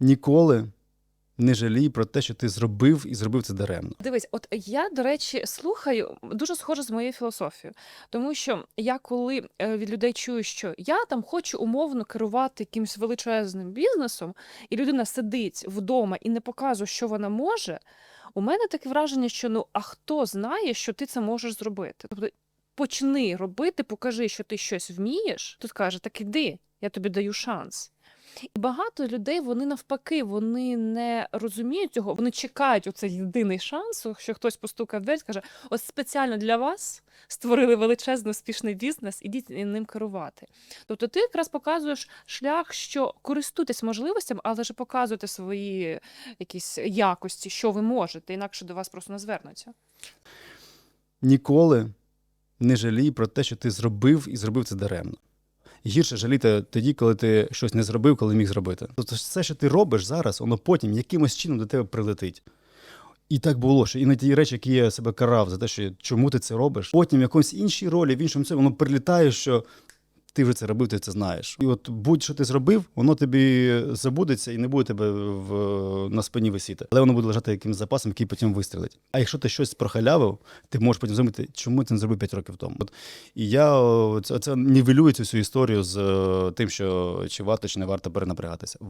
Ніколи не жалій про те, що ти зробив і зробив це даремно. Дивись, от я, до речі, слухаю дуже схоже з моєю філософією. Тому що я коли е, від людей чую, що я там хочу умовно керувати якимось величезним бізнесом, і людина сидить вдома і не показує, що вона може. У мене таке враження, що ну а хто знає, що ти це можеш зробити? Тобто почни робити, покажи, що ти щось вмієш. Тут каже, так іди, я тобі даю шанс. І багато людей вони навпаки, вони не розуміють цього, вони чекають оцей єдиний шанс, що хтось постукає в двері і ось спеціально для вас створили величезний успішний бізнес, ідіть ним керувати. Тобто ти якраз показуєш шлях, що користуйтесь можливостями, але ж показуйте свої якісь якості, що ви можете, інакше до вас просто не звернуться. Ніколи не жалій про те, що ти зробив і зробив це даремно. Гірше жаліти тоді, коли ти щось не зробив, коли міг зробити. Тобто все, що ти робиш зараз, воно потім якимось чином до тебе прилетить. І так було, що і на ті речі, які я себе карав за те, що чому ти це робиш, потім в якомусь іншій ролі, в іншому цьому, воно прилітає, що ти вже це робив, ти це знаєш. І от будь-що ти зробив, воно тобі забудеться і не буде тебе в, на спині висіти. Але воно буде лежати якимось запасом, який потім вистрілить. А якщо ти щось прохалявив, ти можеш потім зробити, чому ти не зробив 5 років тому. От, і я це, це нівелюю цю всю історію з е, тим, що чи варто, чи не варто перенапрягатися.